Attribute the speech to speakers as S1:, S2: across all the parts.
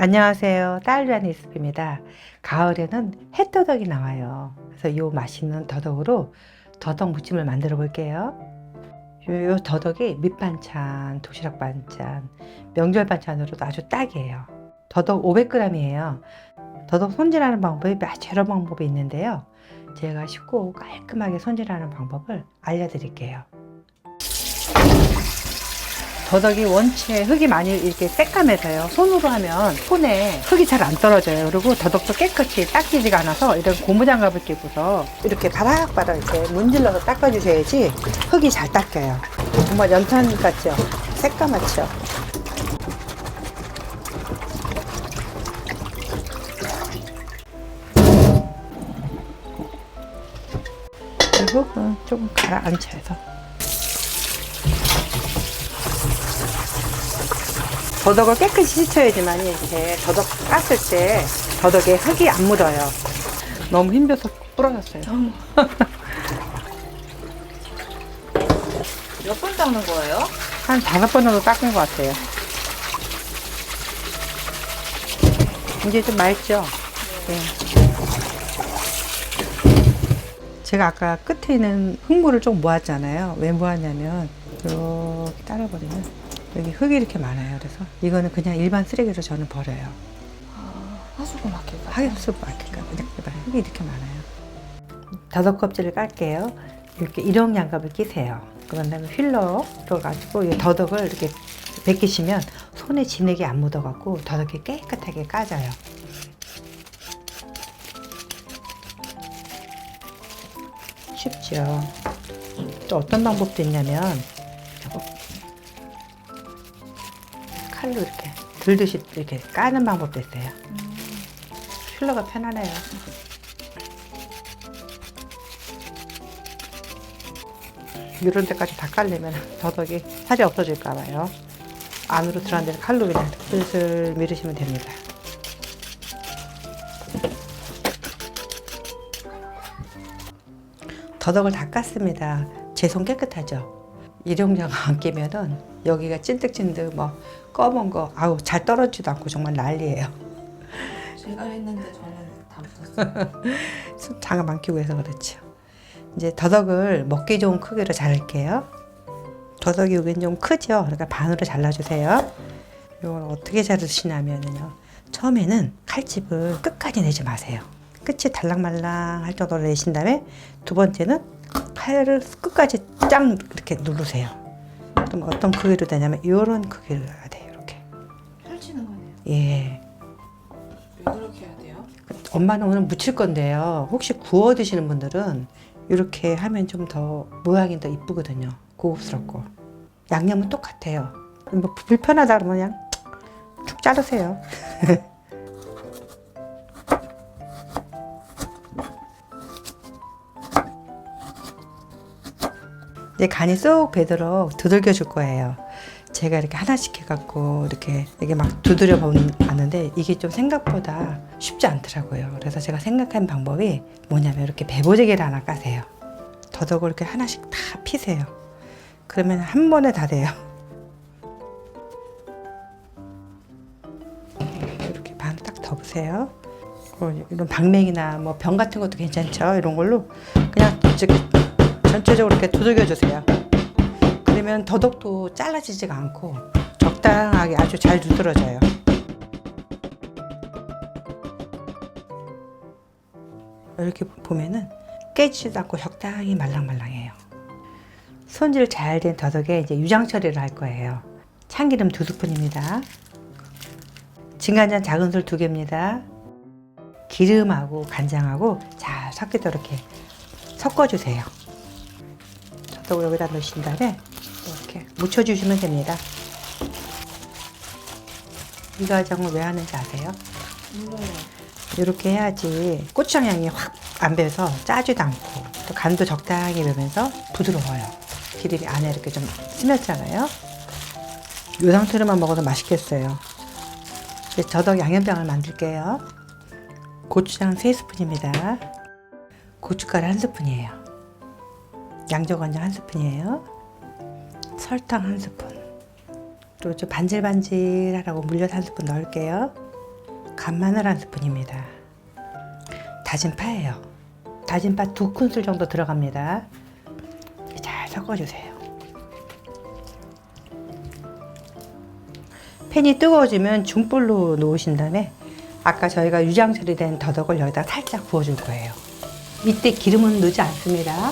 S1: 안녕하세요. 딸루한 리스프입니다. 가을에는 햇더덕이 나와요. 그래서 이 맛있는 더덕으로 더덕 무침을 만들어 볼게요. 요, 요 더덕이 밑반찬, 도시락 반찬, 명절 반찬으로도 아주 딱이에요. 더덕 500g이에요. 더덕 손질하는 방법이 여러 방법이 있는데요. 제가 쉽고 깔끔하게 손질하는 방법을 알려드릴게요. 더덕이 원체 흙이 많이 이렇게 새까매서요. 손으로 하면 손에 흙이 잘 안 떨어져요. 그리고 더덕도 깨끗이 닦이지가 않아서 이런 고무장갑을 끼고서 이렇게 바락바락 이렇게 문질러서 닦아주셔야지 흙이 잘 닦여요. 정말 연탄 같죠? 새까맣죠? 그리고 어, 조금 가라앉혀서 더덕을 깨끗이 씻어야지만 이렇게 더덕 깠을 때 더덕에 흙이 안 묻어요. 너무 힘줘서 부러졌어요.
S2: 몇 번 닦는 거예요?
S1: 한 다섯 번 정도 닦은 것 같아요. 이제 좀 맑죠? 네. 제가 아까 끝에 있는 흙물을 좀 모았잖아요. 왜 모았냐면 이렇게 따라버리면 여기 흙이 이렇게 많아요. 그래서 이거는 그냥 일반 쓰레기로 저는 버려요.
S2: 아, 하수구 막힐까?
S1: 하객수 막힐까 그냥 흙이 이렇게 많아요. 다섯 껍질을 깔게요. 이렇게 일용 양갑을 끼세요. 그런 다음에 휠러로 가지고 이 더덕을 이렇게 벗기시면 손에 진액이 안 묻어갖고 더덕이 깨끗하게 까져요. 쉽죠. 또 어떤 방법도 있냐면 칼로 이렇게 들듯이 이렇게 까는 방법도 있어요. 휠러가 편하네요. 이런 데까지 다 깔려면 더덕이 살이 없어질까 봐요. 안으로 들어간 칼로 그냥 슬슬 밀으시면 됩니다. 더덕을 다 깠습니다. 제 손 깨끗하죠? 일용자가 안 끼면은 여기가 찐득찐득 뭐 검은 거 아우 잘 떨어지지도 않고 정말 난리예요.
S2: 제가 했는데 저는 다 붙었어요.
S1: 손 장갑 안 끼고 해서 그렇죠. 이제 더덕을 먹기 좋은 크기로 자를게요. 더덕이 여기는 좀 크죠? 그러니까 반으로 잘라주세요. 이걸 어떻게 자르시냐면요. 처음에는 칼집을 끝까지 내지 마세요. 끝이 달랑말랑 할 정도로 내신 다음에 두 번째는 칼을 끝까지 짱 이렇게 누르세요. 그럼 어떤 크기로 되냐면 이런 크기로 해야 돼요. 이렇게.
S2: 펼치는 거네요.
S1: 예.
S2: 왜 그렇게 해야 돼요?
S1: 엄마는 오늘 무칠 건데요. 혹시 구워 드시는 분들은 이렇게 하면 좀 더 모양이 더 이쁘거든요. 고급스럽고. 양념은 똑같아요. 뭐 불편하다 그러면 그냥 쭉 자르세요. 이제 간이 쏙 배도록 두들겨 줄 거예요. 제가 이렇게 하나씩 해갖고 이렇게 이게 막 두드려 보는데 이게 좀 생각보다 쉽지 않더라고요. 그래서 제가 생각한 방법이 뭐냐면 이렇게 배보제기를 하나 까세요. 더덕을 이렇게 하나씩 다 피세요. 그러면 한 번에 다 돼요. 이렇게 반 딱 덮으세요. 어, 이런 방맹이나 뭐 병 같은 것도 괜찮죠. 이런 걸로 그냥 전체적으로 이렇게 두들겨 주세요. 그러면 더덕도 잘라지지가 않고 적당하게 아주 잘 두드러져요. 이렇게 보면은 깨지지도 않고 적당히 말랑말랑해요. 손질 잘 된 더덕에 이제 유장 처리를 할 거예요. 참기름 두 스푼입니다. 진간장 작은 술 두 개입니다. 기름하고 간장하고 잘 섞이도록 이렇게 섞어주세요. 더덕을 여기다 넣으신 다음에 이렇게 묻혀주시면 됩니다. 이 과정을 왜 하는지 아세요?
S2: 몰라요.
S1: 이렇게 해야지 고추장 향이 확 안 배서 짜지도 않고 또 간도 적당히 배면서 부드러워요. 기름이 안에 이렇게 좀 스며잖아요. 이 상태로만 먹어도 맛있겠어요. 이제 저덕 양념장을 만들게요. 고추장 3스푼입니다. 고춧가루 1스푼이에요. 양조간장 1스푼이에요. 설탕 1스푼. 또 좀 반질반질하라고 물엿 1스푼 넣을게요. 간마늘 한 스푼입니다. 다진 파예요. 다진 파 두 큰술 정도 들어갑니다. 잘 섞어주세요. 팬이 뜨거워지면 중불로 놓으신 다음에 아까 저희가 유장 처리된 더덕을 여기다 살짝 부어줄 거예요. 밑에 기름은 넣지 않습니다.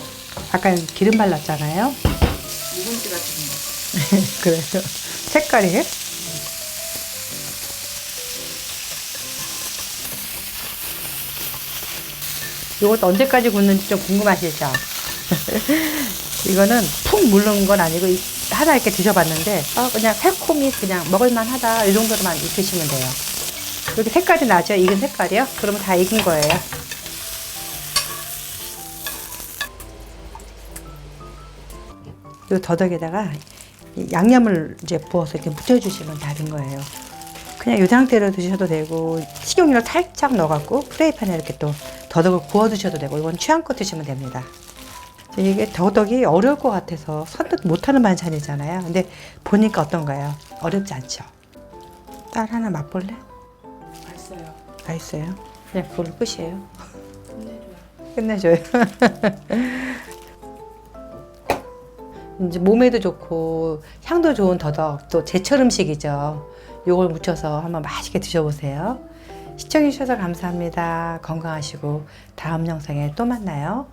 S1: 아까 기름 발랐잖아요.
S2: 묵은지 같은 거.
S1: 그래서 색깔이 이것도 언제까지 굽는지 좀 궁금하시죠? 이거는 푹 물른 건 아니고 이- 하나 이렇게 드셔봤는데 어, 그냥 새콤이 그냥 먹을만하다 이 정도로만 익히시면 돼요. 이렇게 색깔이 나죠? 익은 색깔이요? 그러면 다 익은 거예요. 이 더덕에다가 이 양념을 이제 부어서 이렇게 묻혀주시면 답인 거예요. 그냥 이 상태로 드셔도 되고 식용유를 살짝 넣어갖고 프라이팬에 이렇게 또 더덕을 구워 드셔도 되고 이건 취향껏 드시면 됩니다. 이게 더덕이 어려울 것 같아서 선뜻 못하는 반찬이잖아요. 근데 보니까 어떤가요? 어렵지 않죠? 딸 하나 맛볼래?
S2: 맛있어요.
S1: 맛있어요. 그냥 그걸로 끝이에요.
S2: 끝내줘요.
S1: 끝내줘요. 이제 몸에도 좋고 향도 좋은 더덕 또 제철 음식이죠. 요걸 무쳐서 한번 맛있게 드셔보세요. 시청해주셔서 감사합니다. 건강하시고 다음 영상에 또 만나요.